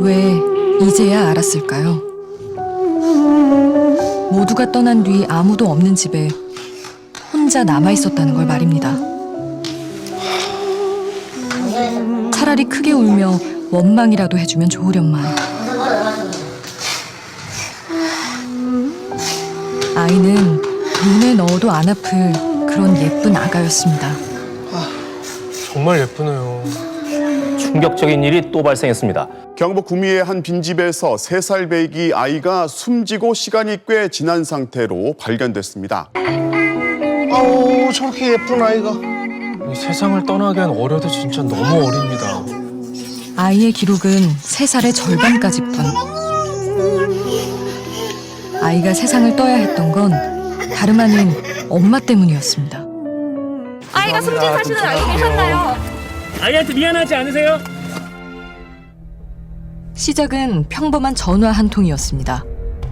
왜 이제야 알았을까요? 모두가 떠난 뒤 아무도 없는 집에 혼자 남아 있었다는 걸 말입니다. 차라리 크게 울며 원망이라도 해주면 좋으련만. 아이는 눈에 넣어도 안 아플 그런 예쁜 아가였습니다. 정말 예쁘네요. 충격적인 일이 또 발생했습니다. 경북 구미의 한 빈집에서 세살 배기 아이가 숨지고 시간이 꽤 지난 상태로 발견됐습니다. 아우 저렇게 예쁜 아이가 이 세상을 떠나기엔 어려도 진짜 너무 어립니다. 아이의 기록은 세살의 절반까지 뿐. 아이가 세상을 떠야 했던 건 다름 아닌 엄마 때문이었습니다. 아이가 숨진 사실은 알고 계셨나요? 아이한테 미안하지 않으세요? 시작은 평범한 전화 한 통이었습니다.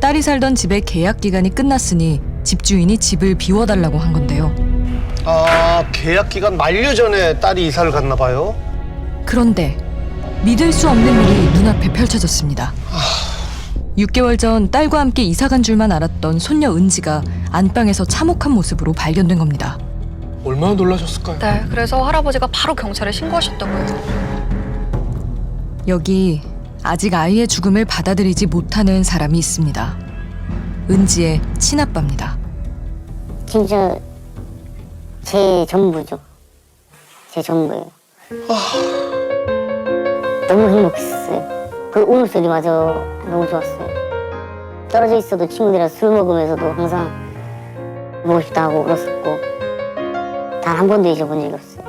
딸이 살던 집의 계약 기간이 끝났으니 집주인이 집을 비워달라고 한 건데요. 아 계약 기간 만료 전에 딸이 이사를 갔나 봐요 그런데 믿을 수 없는 일이 눈앞에 펼쳐졌습니다. 6개월 전 딸과 함께 이사 간 줄만 알았던 손녀 은지가 안방에서 참혹한 모습으로 발견된 겁니다. 얼마나 놀라셨을까요? 네, 그래서 할아버지가 바로 경찰에 신고하셨다고요. 여기 아직 아이의 죽음을 받아들이지 못하는 사람이 있습니다. 은지의 친아빠입니다. 진짜 제 전부죠. 제 전부예요. 너무 행복했어요. 그 울음소리마저 너무 좋았어요. 떨어져 있어도 친구들이랑 술 먹으면서도 항상 보고 싶다 하고 울었었고 단 한 번도 잊어본 적이 없어요.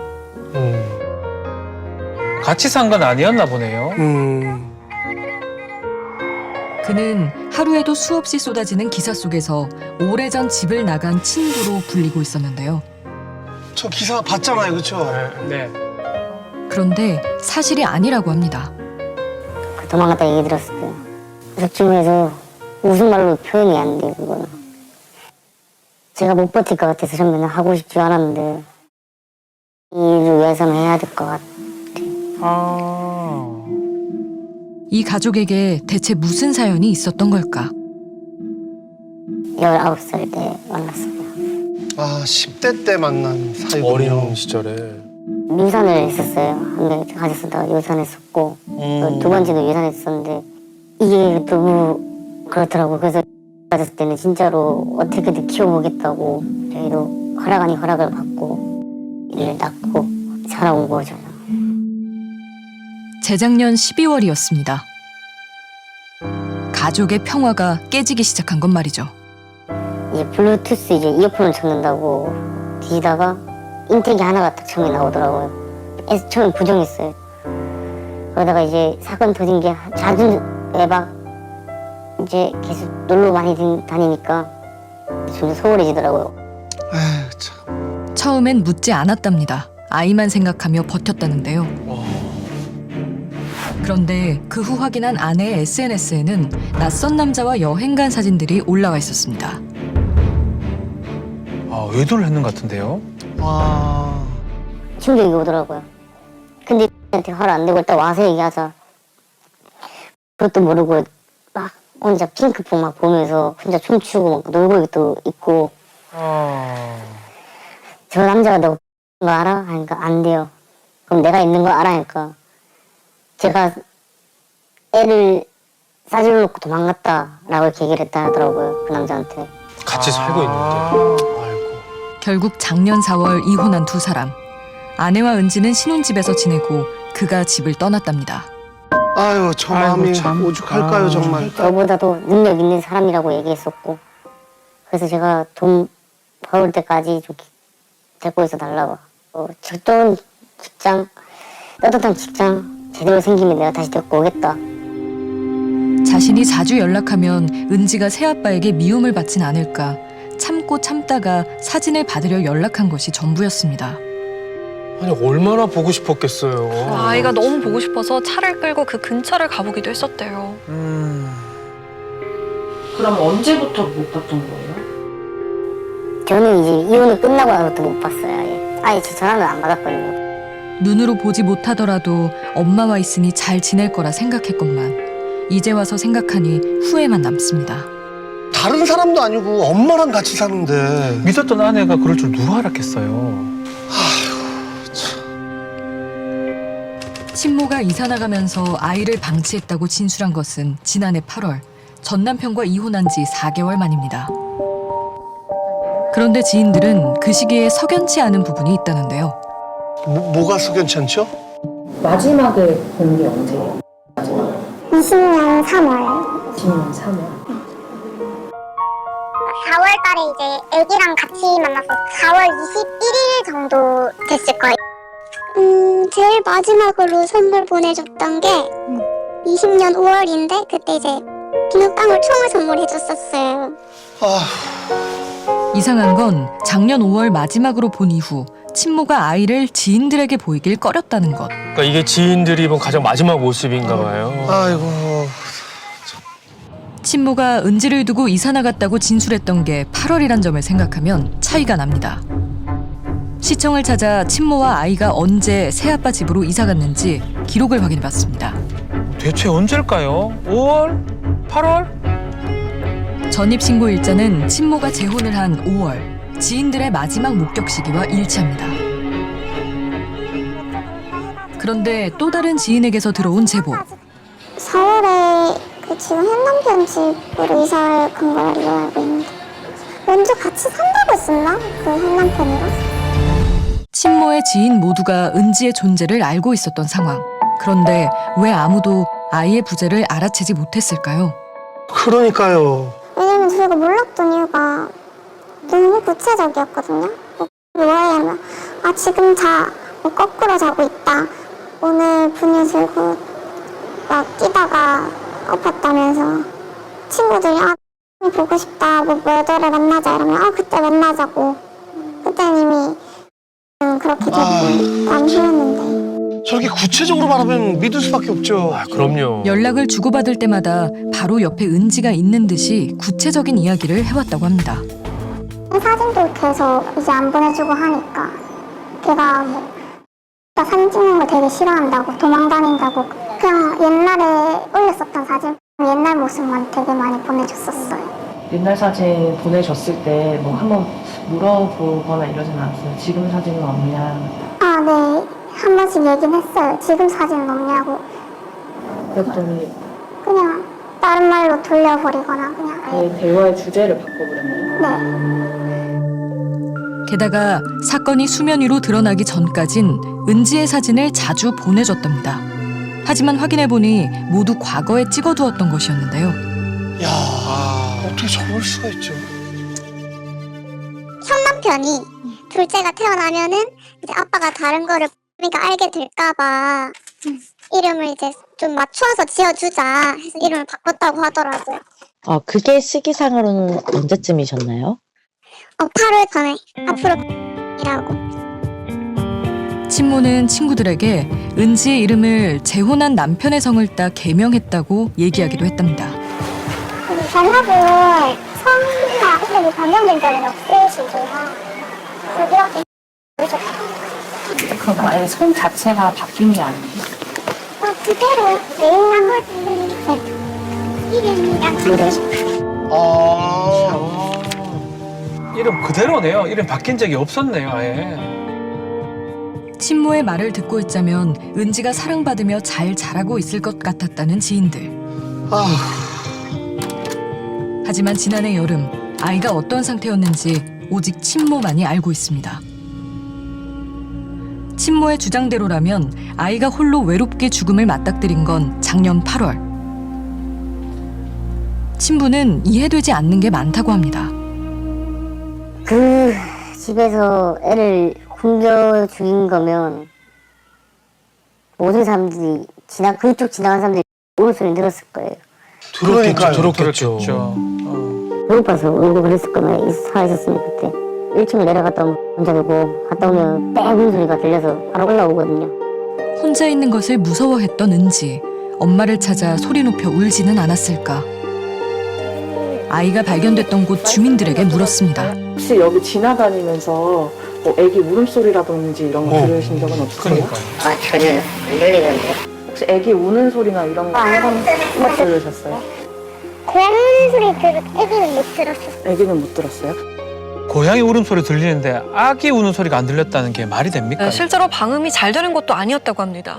음. 같이 산 건 아니었나 보네요. 음 그는 하루에도 수없이 쏟아지는 기사 속에서 오래전 집을 나간 친구로 불리고 있었는데요. 저 기사 봤잖아요 그쵸? 네. 그런데 사실이 아니라고 합니다. 그 도망갔다 얘기 들었어요. 속중에서 무슨 말로 표현이 안 돼, 그거는. 제가 못 버틸 것 같아서 처음에는 하고 싶지 않았는데, 이 일을 위해서는 해야 될 것 같아. 아. 이 가족에게 대체 무슨 사연이 있었던 걸까? 19살 때 만났어요. 아 10대 때 만난 사이군요 어린 시절에. 유산을 했었어요. 한 명 가졌었다가 유산했었고, 그두 번째도 유산했었는데, 이게 너무 그렇더라고. 그래서 가졌을 때는 진짜로 어떻게든 키워보겠다고, 저희도 허락 아닌 허락을 받고, 일을 낳고 살아온 거죠. 재작년 12월이었습니다. 가족의 평화가 깨지기 시작한 건 말이죠. 이제 블루투스 이제 이어폰을 찾는다고 뒤지다가 인텍이 하나가 딱 처음에 나오더라고요. 그래서 처음에 부정했어요. 그러다가 이제 사건 터진 게 자주 외박 이제 계속 놀러 많이 다- 다니니까 좀 소홀해지더라고요. 에휴 참 처음엔 묻지 않았답니다. 아이만 생각하며 버텼다는데요. 그런데 그 후 확인한 아내의 SNS에는 낯선 남자와 여행 간 사진들이 올라와 있었습니다. 아, 의도를 했는 것 같은데요? 아 충격이 오더라고요. 근데 한테 허락 안 되고 일단 와서 얘기하자. 그것도 모르고 막 혼자 핑크퐁 막 보면서 혼자 춤추고 막 놀고 또 있고 아. 저 남자가 너거 알아? 하니까 안 돼요. 그럼 내가 있는 거 알아? 하니까 제가 애를 싸질러 놓고 도망갔다 라고 이렇게 얘기를 했다 하더라고요. 그 남자한테. 같이 살고 아. 있는데. 아이고. 결국 작년 4월 이혼한 두 사람. 아내와 은지는 신혼집에서 지내고 그가 집을 떠났답니다. 아유 저 마음이 참. 오죽할까요 아. 정말 저보다도 능력 있는 사람이라고 얘기했었고 그래서 제가 돈 벌 때까지 좀 기- 데리고 있어 달라고. 어, 좋은 직장, 따뜻한 직장 제대로 생기면 내가 다시 데리고 오겠다. 자신이 자주 연락하면 은지가 새아빠에게 미움을 받진 않을까 참고 참다가 사진을 받으려 연락한 것이 전부였습니다. 아니 얼마나 보고 싶었겠어요. 아이가 너무 보고 싶어서 차를 끌고 그 근처를 가보기도 했었대요. 음. 그럼 언제부터 못 봤던 거예요? 저는 이제 이혼이 끝나고 나서부터 못 봤어요. 아예. 아예 제 전화를 안 받았거든요. 눈으로 보지 못하더라도 엄마와 있으니 잘 지낼 거라 생각했건만 이제 와서 생각하니 후회만 남습니다. 다른 사람도 아니고 엄마랑 같이 사는데. 믿었던 아내가 그럴 줄 누가 알았겠어요. 친모가 이사 나가면서 아이를 방치했다고 진술한 것은 지난해 8월 전 남편과 이혼한 지 4개월 만입니다. 그런데 지인들은 그 시기에 석연치 않은 부분이 있다는데요. 뭐, 뭐가 석연치 않죠? 마지막에 본 게 언제예요? 20년 3월 20년 3월. 4월 달에 이제 애기랑 같이 만나서 4월 21일 정도 됐을 거예요. 음, 제일 마지막으로 선물 보내줬던 게 20년 5월인데 그때 이제 비눗방울 총을 선물해줬었어요. 아, 이상한 건 작년 5월 마지막으로 본 이후 친모가 아이를 지인들에게 보이길 꺼렸다는 것. 그러니까 이게 지인들이 본 가장 마지막 모습인가 봐요. 아이고. 친모가 은지를 두고 이사 나갔다고 진술했던 게 8월이란 점을 생각하면 차이가 납니다. 시청을 찾아 친모와 아이가 언제 새아빠 집으로 이사 갔는지 기록을 확인해 봤습니다. 대체 언제일까요? 5월? 8월? 전입신고 일자는 친모가 재혼을 한 5월 지인들의 마지막 목격 시기와 일치합니다. 그런데 또 다른 지인에게서 들어온 제보. 4월에 그 지금 현 남편 집으로 이사를 간 걸로 알고 있는데 먼저 같이 산다고 했었나? 그 현 남편이랑? 친모의 지인 모두가 은지의 존재를 알고 있었던 상황. 그런데 왜 아무도 아이의 부재를 알아채지 못했을까요? 그러니까요. 왜냐면 저희가 몰랐던 이유가 너무 구체적이었거든요. 뭐, 뭐냐면 아 지금 자, 뭐 거꾸로 자고 있다. 오늘 분유 들고 막 뛰다가 엎었다면서 친구들이 아 보고 싶다. 뭐 몇 월에 만나자 이러면 아 그때 만나자고. 그때는 이미 음, 그렇게 되고 난 후였는데. 저렇게 구체적으로 말하면 믿을 수밖에 없죠. 아, 그럼요. 연락을 주고받을 때마다 바로 옆에 은지가 있는 듯이 구체적인 이야기를 해왔다고 합니다. 사진도 계속 이제 안 보내주고 하니까 걔가 뭐나 사진 찍는 거 되게 싫어한다고 도망다닌다고 그냥 옛날에 올렸었던 사진 옛날 모습만 되게 많이 보내줬었어요 옛날 사진 보내줬을 때 뭐 한번 물어보거나 이러진 않았어요. 지금 사진은 없냐. 아 네 한 번씩 얘긴 했어요 지금 사진은 없냐고 그랬더니 그냥 다른 말로 돌려버리거나 그냥 아예 아예 대화의 주제를 바꿔버렸네요. 네 게다가 사건이 수면 위로 드러나기 전까진 은지의 사진을 자주 보내줬답니다. 하지만 확인해보니 모두 과거에 찍어두었던 것이었는데요. 야, 어떻게 저럴 수가 있죠? 현 남편이 둘째가 태어나면은 이제 아빠가 다른 거를 그러니까 알게 될까봐 이름을 이제 좀 맞춰서 지어주자 해서 이름을 바꿨다고 하더라고요. 아, 그게 시기상으로는 언제쯤이셨나요? 어, 8월 전에 앞으로 이라고. 친모는 친구들에게 은지의 이름을 재혼한 남편의 성을 따 개명했다고 얘기하기도 했답니다. 전화를 성이나 이름이 변경된 적은 없으시죠? 이렇게 그럼 아예 손 자체가 바뀐 게 아니에요. 어, 그대로 메인 네. 이름이랑 아, 이름 그대로네요. 이름 바뀐 적이 없었네요, 아예. 친모의 말을 듣고 있자면 은지가 사랑받으며 잘 자라고 있을 것 같았다는 지인들. 아, 하지만 지난해 여름 아이가 어떤 상태였는지 오직 친모만이 알고 있습니다. 친모의 주장대로라면 아이가 홀로 외롭게 죽음을 맞닥뜨린 건 작년 8월. 친부는 이해되지 않는 게 많다고 합니다. 그 집에서 애를 굶겨 죽인 거면 모든 사람들이 지나 그쪽 지나간 사람들이 울소리 들었을 거예요. 그러니까요. 들었겠죠. 그렇죠. 어. 배고파서 울고 그랬을 거나 살아있었으면 그때 1층을 내려갔다 오면 혼자 되고 갔다 오면 빽 우는 소리가 들려서 바로 올라오거든요. 혼자 있는 것을 무서워했던 은지. 엄마를 찾아 소리 높여 울지는 않았을까. 아이가 발견됐던 곳 주민들에게 물었습니다. 혹시 여기 지나다니면서 뭐 애기 울음소리라든지 이런 거 어. 들으신 적은 없으세요? 아 전혀 안 들리는데. 혹시 애기 우는 소리나 이런 거못 들으셨어요? 고양이 우는 소리 들 애기는 못 들었어. 애기는 못 들었어요? 고양이 울음소리 들리는데 아기 우는 소리가 안 들렸다는 게 말이 됩니까? 네, 실제로 방음이 잘 되는 것도 아니었다고 합니다.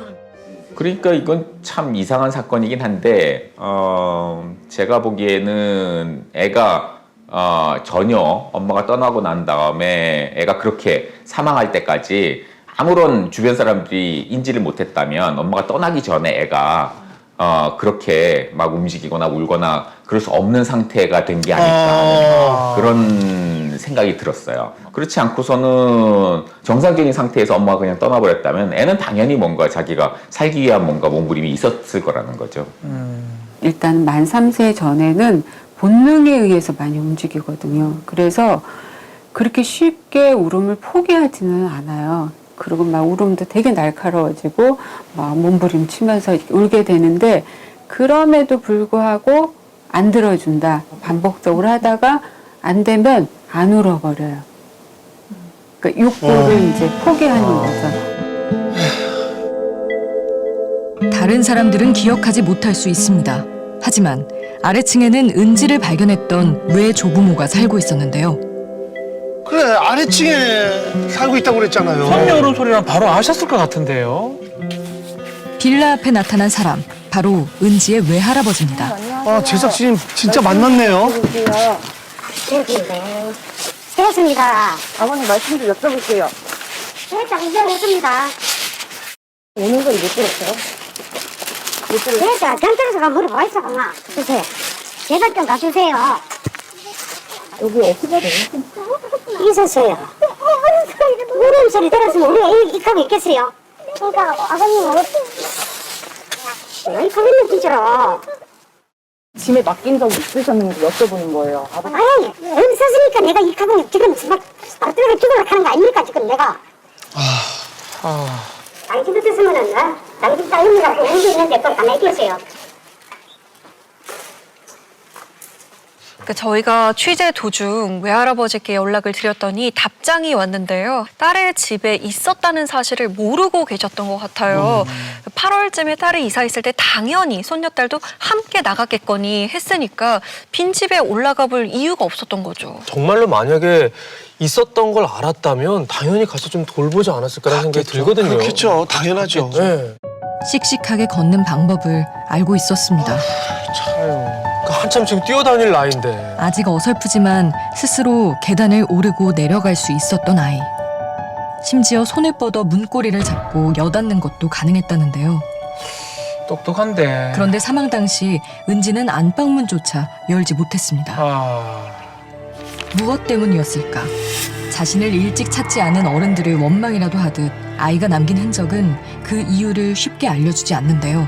그러니까 이건 참 이상한 사건이긴 한데 어, 제가 보기에는 애가 어, 전혀 엄마가 떠나고 난 다음에 애가 그렇게 사망할 때까지 아무런 주변 사람들이 인지를 못했다면 엄마가 떠나기 전에 애가 어, 그렇게 막 움직이거나 울거나 그럴 수 없는 상태가 된 게 아닐까 하는 그런 생각이 들었어요. 그렇지 않고서는 정상적인 상태에서 엄마가 그냥 떠나버렸다면 애는 당연히 뭔가 자기가 살기 위한 뭔가 몸부림이 있었을 거라는 거죠. 일단 만 3세 전에는 본능에 의해서 많이 움직이거든요. 그래서 그렇게 쉽게 울음을 포기하지는 않아요. 그리고 막 울음도 되게 날카로워지고 막 몸부림치면서 울게 되는데 그럼에도 불구하고 안 들어준다. 반복적으로 하다가 안 되면 안 울어버려요. 그러니까 욕구를 이제 포기하는 거죠. 다른 사람들은 기억하지 못할 수 있습니다. 하지만 아래층에는 은지를 발견했던 외 조부모가 살고 있었는데요. 그래 아래층에 살고 있다고 그랬잖아요. 선녀 울음소리랑 바로 아셨을 것 같은데요. 빌라 앞에 나타난 사람, 바로 은지의 외할아버지입니다. 아 제작진 진짜 만났네요. 되었습니다. 아버님 말씀 좀 여쭤볼게요. 세상 이전했습니다. 오는 건못 들었어요? 못 들었어요? 그러니까 경찰서 가 물어봐 있어, 엄마. 주세요. 제발 좀 가주세요. 여기 어디가 돼요? 있었어요. 울음소리 들었으면 우리가 익하고 있겠어요? 그러니까 아버님 어디? 익하고 있는 진짜로. 짐에 맡긴 적 있으셨는지 여쭤보는 거예요. 아버지 아니, 여기 썼으니까 내가 이 가방에 지금 막, 막 들어가 죽으려고 하는 거 아닙니까, 지금 내가. 아, 당신 같았으면은, 어? 당신 딸님이라고 울고 있는데 또 가만히 있겠어요. 그 저희가 취재 도중 외할아버지께 연락을 드렸더니 답장이 왔는데요. 딸의 집에 있었다는 사실을 모르고 계셨던 것 같아요. 8월쯤에 딸이 이사했을 때 당연히 손녀딸도 함께 나갔겠거니 했으니까 빈집에 올라가 볼 이유가 없었던 거죠. 정말로 만약에 있었던 걸 알았다면 당연히 가서 좀 돌보지 않았을까라는 생각이 들거든요. 그렇겠죠. 당연하죠. 네. 씩씩하게 걷는 방법을 알고 있었습니다. 그 한참 지금 뛰어다닐 나이인데. 아직 어설프지만 스스로 계단을 오르고 내려갈 수 있었던 아이. 심지어 손을 뻗어 문고리를 잡고 여닫는 것도 가능했다는데요. 똑똑한데. 그런데 사망 당시 은지는 안방문조차 열지 못했습니다. 아, 무엇 때문이었을까? 자신을 일찍 찾지 않은 어른들을 원망이라도 하듯 아이가 남긴 흔적은 그 이유를 쉽게 알려주지 않는데요.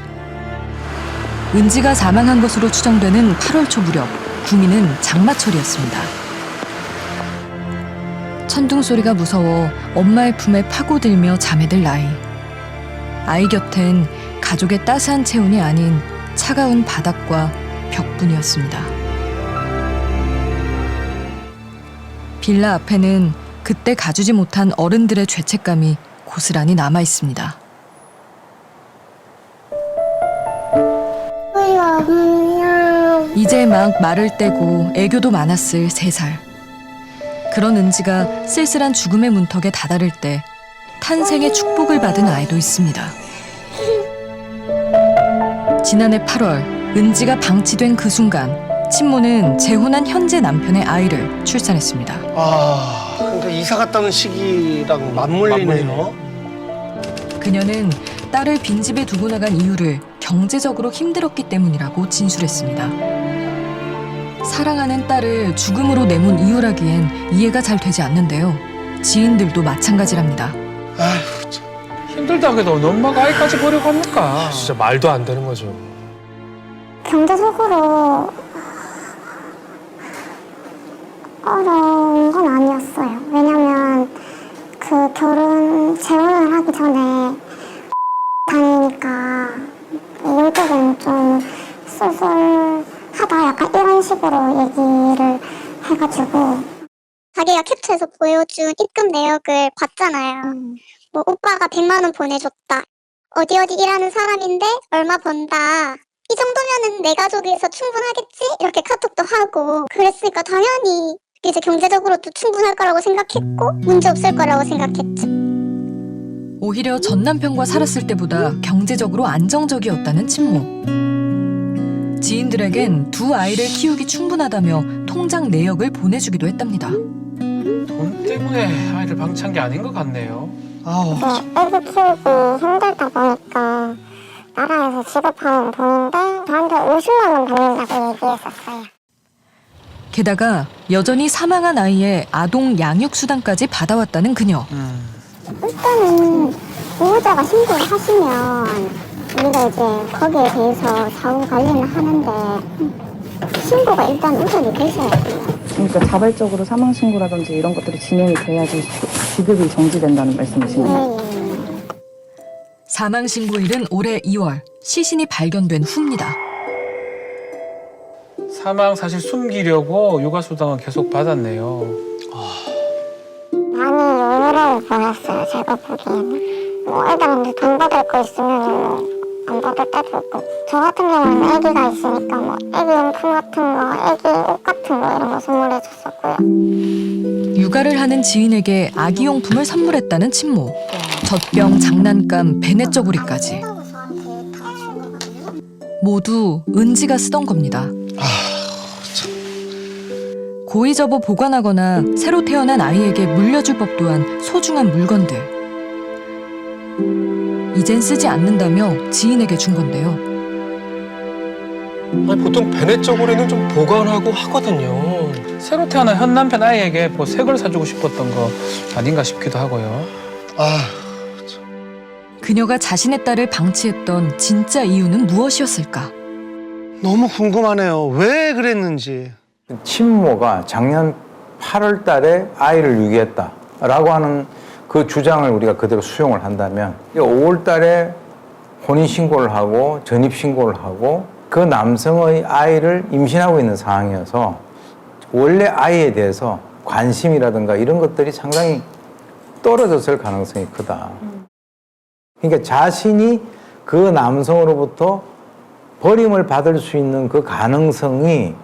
은지가 사망한 것으로 추정되는 8월 초 무렵 구미는 장마철이었습니다. 천둥 소리가 무서워 엄마의 품에 파고들며 잠에들 나이. 아이 곁엔 가족의 따스한 체온이 아닌 차가운 바닥과 벽뿐이었습니다. 빌라 앞에는 그때 가주지 못한 어른들의 죄책감이 고스란히 남아 있습니다. 이제 막 말을 떼고 애교도 많았을 세 살. 그런 은지가 쓸쓸한 죽음의 문턱에 다다를 때 탄생의 축복을 받은 아이도 있습니다. 지난해 8월 은지가 방치된 그 순간 친모는 재혼한 현재 남편의 아이를 출산했습니다. 아 그러니까 이사 갔다는 시기랑 맞물리네요. 그녀는 딸을 빈집에 두고 나간 이유를 경제적으로 힘들었기 때문이라고 진술했습니다. 사랑하는 딸을 죽음으로 내몬 이유라기엔 이해가 잘 되지 않는데요. 지인들도 마찬가지랍니다. 아휴 참. 힘들다 해도 엄마가 아이까지 버리고 합니까? 진짜 말도 안 되는 거죠. 경제적으로 어려운 건 아니었어요. 왜냐면 그 결혼 재혼을 하기 전에 다니니까 이쪽은 좀 쏠쏠하다 약간 이런 식으로 얘기를 해가지고 자기가 캡처해서 보여준 입금 내역을 봤잖아요. 뭐 오빠가 100만 원 보내줬다. 어디 어디 일하는 사람인데 얼마 번다. 이 정도면은 내 가족에서 충분하겠지? 이렇게 카톡도 하고 그랬으니까 당연히 이제 경제적으로도 충분할 거라고 생각했고 문제 없을 거라고 생각했죠. 오히려 전 남편과 살았을 때보다 경제적으로 안정적이었다는 친모. 지인들에겐 두 아이를 키우기 충분하다며 통장 내역을 보내주기도 했답니다. 돈 때문에 아이를 방치한 게 아닌 것 같네요. 아우, 애기 키우기 힘들다 보니까 나라에서 지급하는 돈인데 저한테 50만 원 받는다고 얘기했었어요. 게다가 여전히 사망한 아이의 아동 양육 수당까지 받아왔다는 그녀. 일단은 보호자가 신고를 하시면 우리가 이제 거기에 대해서 사후 관리는 하는데 신고가 일단 우선이 되셔야 돼요. 그러니까 자발적으로 사망 신고라든지 이런 것들이 진행이 돼야지 지- 지급이 정지된다는 말씀이신가요? 네. 사망 신고일은 올해 2월 시신이 발견된 후입니다. 사망 사실 숨기려고 육아 수당은 계속 받았네요. 많이 의외로 보였어요, 제가 보기에는. 뭐, 애들 근데 돈 받을 거 있으면 뭐, 안 받을 때도 있고. 저 같은 경우는 애기가 있으니까 뭐, 애기 용품 같은 거, 애기 옷 같은 거 이런 거 선물해 줬었고요. 육아를 하는 지인에게 아기 용품을 선물했다는 친모. 젖병, 장난감, 베넷저고리까지. 모두 은지가 쓰던 겁니다. 고의 접어 보관하거나 새로 태어난 아이에게 물려줄 법 또한 소중한 물건들. 이젠 쓰지 않는다며 지인에게 준 건데요. 아니, 보통 베넷 저고리는 좀 보관하고 하거든요. 새로 태어난 현 남편 아이에게 뭐 새 걸 사주고 싶었던 거 아닌가 싶기도 하고요. 아, 그녀가 자신의 딸을 방치했던 진짜 이유는 무엇이었을까? 너무 궁금하네요. 왜 그랬는지. 친모가 작년 8월 달에 아이를 유기했다라고 하는 그 주장을 우리가 그대로 수용을 한다면 5월 달에 혼인 신고를 하고 전입 신고를 하고 그 남성의 아이를 임신하고 있는 상황이어서 원래 아이에 대해서 관심이라든가 이런 것들이 상당히 떨어졌을 가능성이 크다. 그러니까 자신이 그 남성으로부터 버림을 받을 수 있는 그 가능성이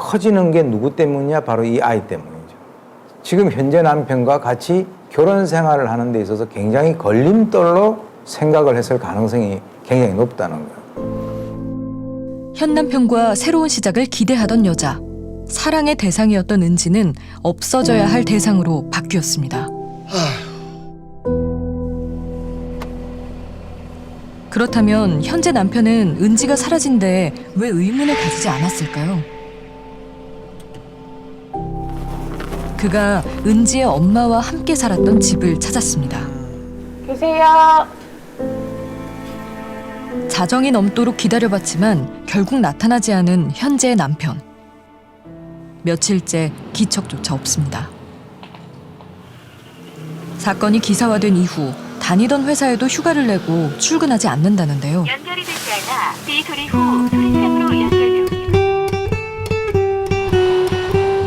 커지는 게 누구 때문이냐? 바로 이 아이 때문이죠. 지금 현재 남편과 같이 결혼 생활을 하는 데 있어서 굉장히 걸림돌로 생각을 했을 가능성이 굉장히 높다는 거예요. 현 남편과 새로운 시작을 기대하던 여자. 사랑의 대상이었던 은지는 없어져야 할 대상으로 바뀌었습니다. 그렇다면 현재 남편은 은지가 사라진 데에 왜 의문을 가지지 않았을까요? 그가 은지의 엄마와 함께 살았던 집을 찾았습니다. 계세요. 자정이 넘도록 기다려봤지만 결국 나타나지 않은 현재의 남편. 며칠째 기척조차 없습니다. 사건이 기사화된 이후 다니던 회사에도 휴가를 내고 출근하지 않는다는데요. 연결이 되지 않아 비 소리 후 소리창으로 연결 중.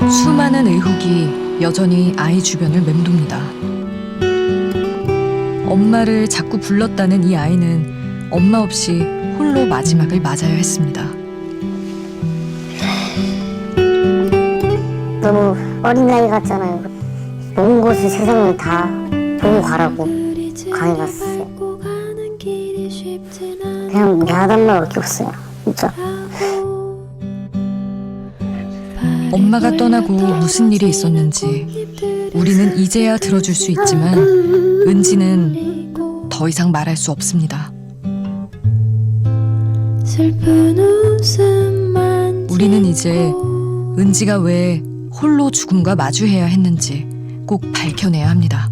수많은 의혹이 여전히 아이 주변을 맴돕니다. 엄마를 자꾸 불렀다는 이 아이는 엄마 없이 홀로 마지막을 맞아야 했습니다. 너무 어린 나이 같잖아요. 모든 것을 세상을 다 보고 가라고 강해갔어요. 그냥 미안하단 말밖에 없어요. 진짜. 엄마가 떠나고 무슨 일이 있었는지 우리는 이제야 들어줄 수 있지만 은지는 더 이상 말할 수 없습니다. 우리는 이제 은지가 왜 홀로 죽음과 마주해야 했는지 꼭 밝혀내야 합니다.